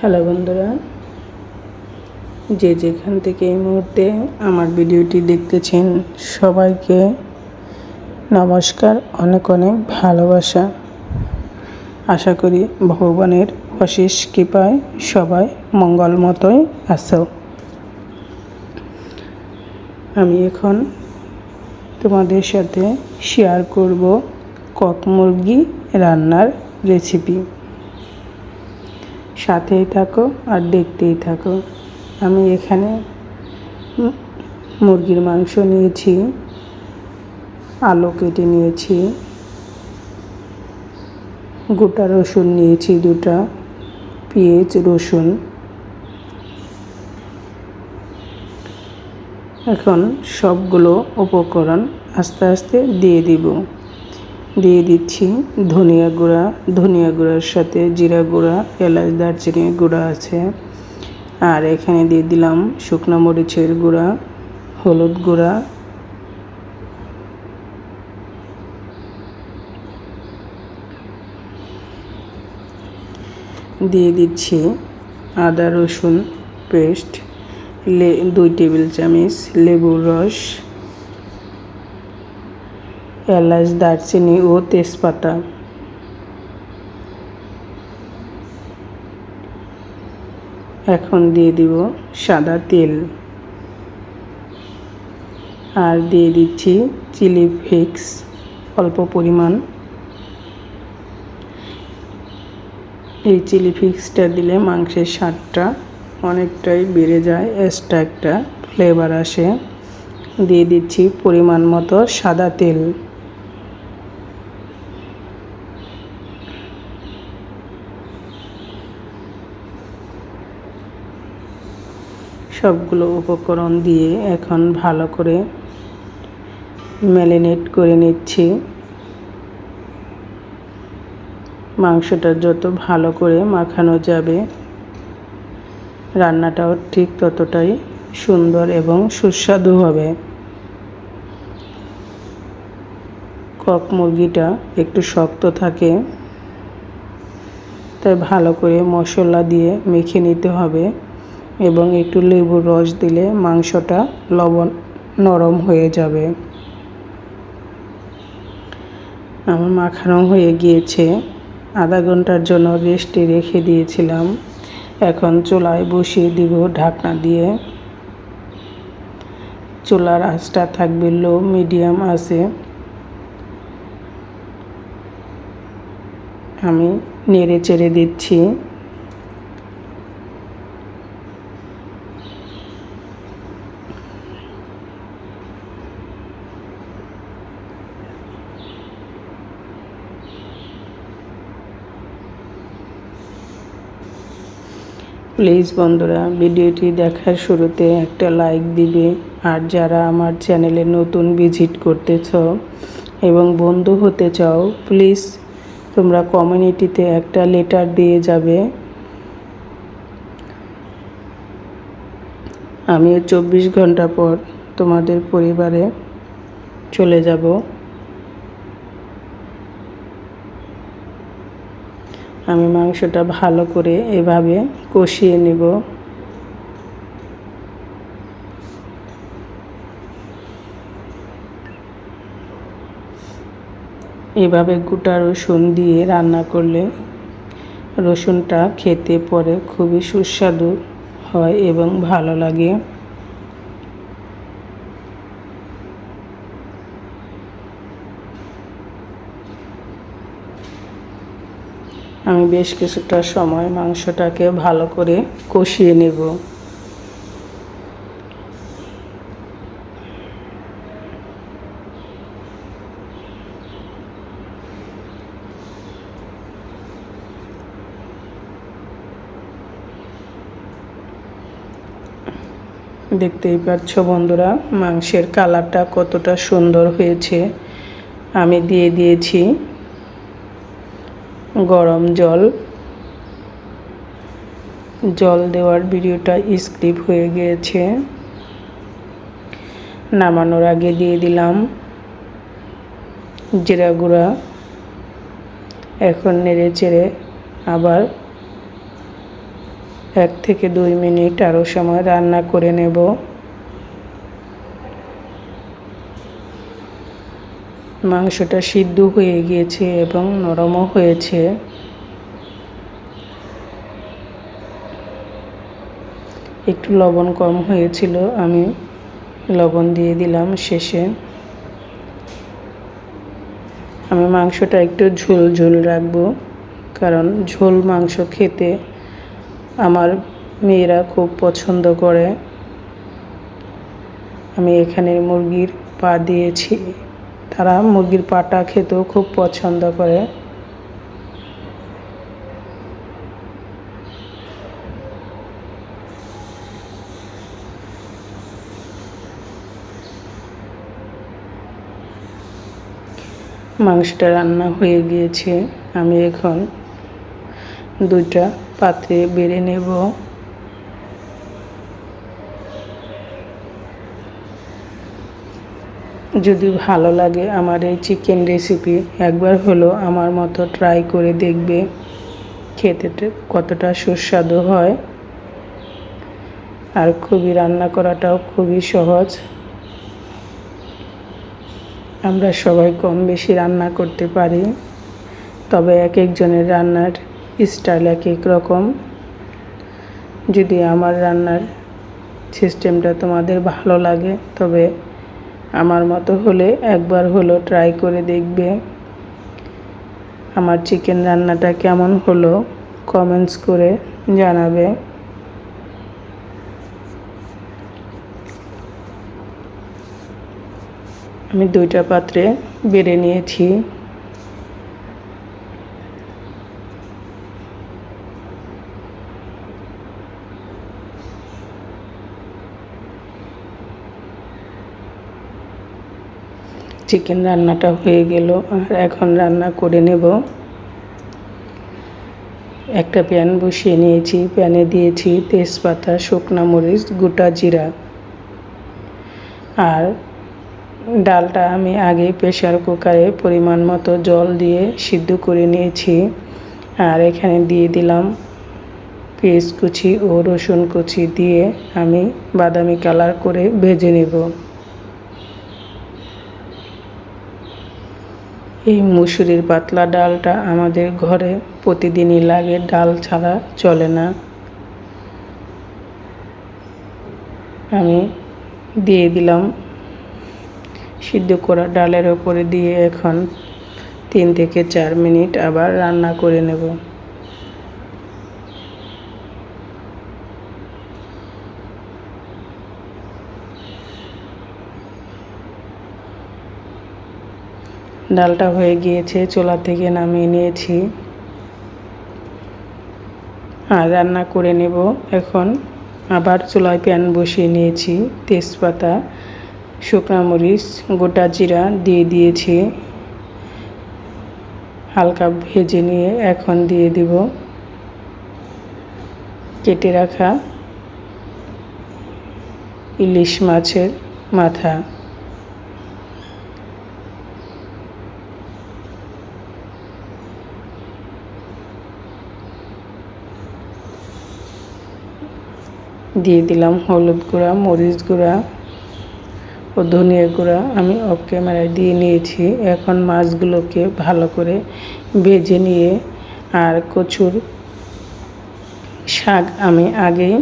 Hello বন্ধুরা, যে যেখান থেকে এই মুহূর্তে আমার ভিডিওটি দেখতেছেন সবাইকে নমস্কার, অনেক অনেক ভালোবাসা। আশা করি ভগবানের অশেষ কৃপায় সবাই মঙ্গল মতোই আছো। আমি এখন তোমাদের সাথে শেয়ার করব কক মুরগি রান্নার রেসিপি সাথেই থাকো আর দেখতেই থাকো। আমি এখানে মুরগির মাংস নিয়েছি, আলু কেটে নিয়েছি, গোটা রসুন নিয়েছি দুটা, পেঁয়াজ, রসুন। এখন সবগুলো উপকরণ আস্তে আস্তে দিয়ে দিব। দিয়ে দিচ্ছি ধনিয়া গুঁড়া। ধনিয়া গুঁড়ার সাথে জিরা গুঁড়া, এলাচ দারচিনি গুঁড়া আছে। আর এখানে দিয়ে দিলাম শুকনো মরিচের গুঁড়া, হলুদ গুঁড়া। দিয়ে দিচ্ছি আদা রসুন পেস্ট, লে দুই টেবিল চামচ লেবুর রস। এলাচ, দারচিনি ও তেজপাতা। এখন দিয়ে দিব সাদা তেল। আর দিয়ে দিচ্ছি চিলি ফ্লেক্স, অল্প পরিমাণ। এই চিলি ফ্লেক্সটা দিলে মাংসের স্বাদটা অনেকটাই বেড়ে যায়, এক্সট্রা একটা ফ্লেভার আসে। দিয়ে দিচ্ছি পরিমাণ মতো সাদা তেল। সবগুলো উপকরণ দিয়ে এখন ভালো করে ম্যারিনেট করে নিচ্ছি। মাংসটা যত ভালো করে মাখানো যাবে, রান্নাটাও ঠিক ততটাই সুন্দর এবং সুস্বাদু হবে। কক মুরগিটা একটু শক্ত থাকে, তাই ভালো করে মশলা দিয়ে মেখে নিতে হবে। এবং একটু লেবুর রস দিলে মাংসটা লবণ নরম হয়ে যাবে। আমার মাখানো হয়ে গিয়েছে। আধা ঘণ্টার জন্য রেস্টে রেখে দিয়েছিলাম। এখন চুলায় বসিয়ে দিব ঢাকনা দিয়ে। চুলার আঁচটা থাকবে লো, মিডিয়াম আছে। আমি নেড়ে চেড়ে দিচ্ছি। প্লিজ বন্ধুরা, ভিডিওটি দেখার শুরুতে একটা লাইক দিবে। আর যারা আমার চ্যানেলে নতুন ভিজিট করতেছ এবং বন্ধু হতে চাও প্লিজ তোমরা কমিউনিটিতে একটা লেটার দিয়ে যাবে। আমিও চব্বিশ ঘণ্টা পর তোমাদের পরিবারে চলে যাব। আমি মাংসটা ভালো করে এভাবে কষিয়ে নেব। এভাবে গোটা রসুন দিয়ে রান্না করলে রসুনটা খেতে পরে খুবই সুস্বাদু হয় এবং ভালো লাগে। আমি বেশ কিছুটা সময় মাংসটাকে ভালো করে কষিয়ে নেব। দেখতেই পাচ্ছ বন্ধুরা, মাংসের কালারটা কতটা সুন্দর হয়েছে। আমি দিয়ে দিয়েছি গরম জল। জল দেওয়ার ভিডিওটা স্ক্রিপ হয়ে গিয়েছে নামানোর আগে দিয়ে দিলাম জিরা গুঁড়া। এখন নেড়ে চেড়ে আবার এক থেকে দুই মিনিট আরও সময় রান্না করে নেব। মাংসটা সিদ্ধ হয়ে গিয়েছে এবং নরমও হয়েছে। একটু লবণ কম হয়েছিল, আমি লবণ দিয়ে দিলাম শেষে। আমি মাংসটা একটু ঝোল ঝোল রাখব, কারণ ঝোল মাংস খেতে আমার মেয়েরা খুব পছন্দ করে। আমি এখানে মুরগির পা দিয়েছি। তারা মুরগির পাটা খেতেও খুব পছন্দ করে। মাংসটা রান্না হয়ে গিয়েছে। আমি এখন দুইটা পাত্রে বেড়ে নেব। যদি ভালো লাগে আমার এই চিকেন রেসিপি একবার হলো আমার মতো ট্রাই করে দেখবে খেতে কতটা সুস্বাদু হয়। আর খুবই রান্না করাটাও খুবই সহজ। আমরা সবাই কম বেশি রান্না করতে পারি, তবে এক একজনের রান্নার স্টাইল এক এক রকম। যদি আমার রান্নার সিস্টেমটা তোমাদের ভালো লাগে, তবে আমার মতো হলে একবার হলো ট্রাই করে দেখবে। আমার চিকেন রান্নাটা কেমন হলো কমেন্টস করে জানাবে। আমি দুইটা পাত্রে বেড়ে নিয়েছি। চিকেন রান্নাটা হয়ে গেল, আর এখন রান্না করে নেব। একটা প্যান বসিয়ে নিয়েছি, প্যানে দিয়েছি তেজপাতা, শুকনা মরিচ, গোটা জিরা। আর ডালটা আমি আগে প্রেশার কুকারে পরিমাণ মতো জল দিয়ে সিদ্ধ করে নিয়েছি। আর এখানে দিয়ে দিলাম পেঁয়াজ কুচি ও রসুন কুচি দিয়ে আমি বাদামি কালার করে ভেজে নেব। এই মুসুরির পাতলা ডালটা আমাদের ঘরে প্রতিদিনই লাগে, ডাল ছাড়া চলে না। আমি দিয়ে দিলাম সিদ্ধ করা ডালের ওপরে দিয়ে এখন তিন থেকে চার মিনিট আবার রান্না করে নেব। ডালটা হয়ে গিয়েছে চোলা থেকে নামিয়ে নিয়েছি। আর রান্না করে নেব এখন। আবার চুলায় প্যান বসিয়ে নিয়েছি, তেজপাতা, শুকনা মরিচ, গোটা জিরা দিয়ে দিয়েছি। হালকা ভেজে নিয়ে এখন দিয়ে দিব। কেটে রাখা ইলিশ মাছের মাথা। দিয়ে দিলাম হলুদ গুঁড়া, মরিচ গুঁড়া ও ধনিয়া গুঁড়া আমি অফ ক্যামেরায় দিয়ে নিয়েছি। এখন মাছগুলোকে ভালো করে ভেজে নিয়ে আর কচুর শাক আমি আগেই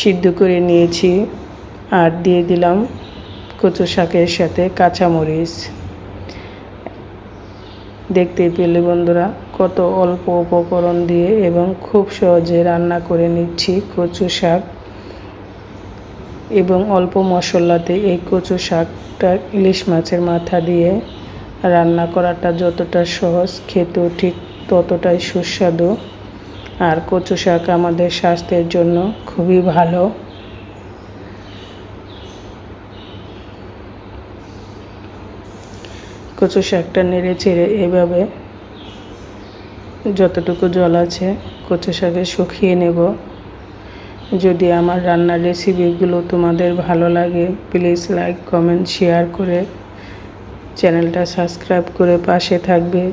সিদ্ধ করে নিয়েছি আর দিয়ে দিলাম কচু শাকের সাথে কাঁচামরিচ। দেখতে পেলে বন্ধুরা। কত অল্প উপকরণ দিয়ে এবং খুব সহজে রান্না করে নিচ্ছি কচু শাক এবং অল্প মশলাতে এই কচু শাকটা ইলিশ মাছের মাথা দিয়ে রান্না করাটা যতটা সহজ, খেতেও ঠিক ততটাই সুস্বাদু। আর কচু শাক আমাদের স্বাস্থ্যের জন্য খুবই ভালো। কচু শাকটা নেড়ে চেড়ে এভাবে যতটুকু জল আছে কচু শাকে শুকিয়ে নেব। যদি আমার রান্নার রেসিপিগুলো তোমাদের ভালো লাগে প্লিজ লাইক কমেন্ট শেয়ার করে চ্যানেলটা সাবস্ক্রাইব করে পাশে থাকবে।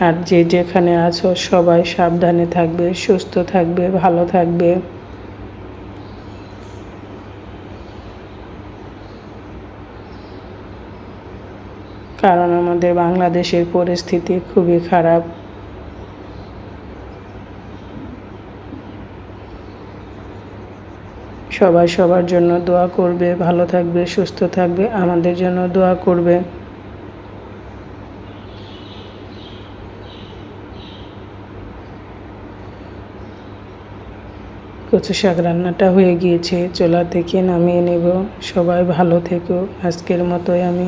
আর যে যেখানে আছো সবাই সাবধানে থাকবে, সুস্থ থাকবে, ভালো থাকবে। কারণ আমাদের বাংলাদেশের পরিস্থিতি খুবই খারাপ। সবাই সবার জন্য দোয়া করবে, ভালো থাকবে, সুস্থ থাকবে, আমাদের জন্য দোয়া করবে। কচু শাক রান্নাটা হয়ে গিয়েছে, চোলা থেকে নামিয়ে নেব। সবাই ভালো থেকো, আজকের মতোই আমি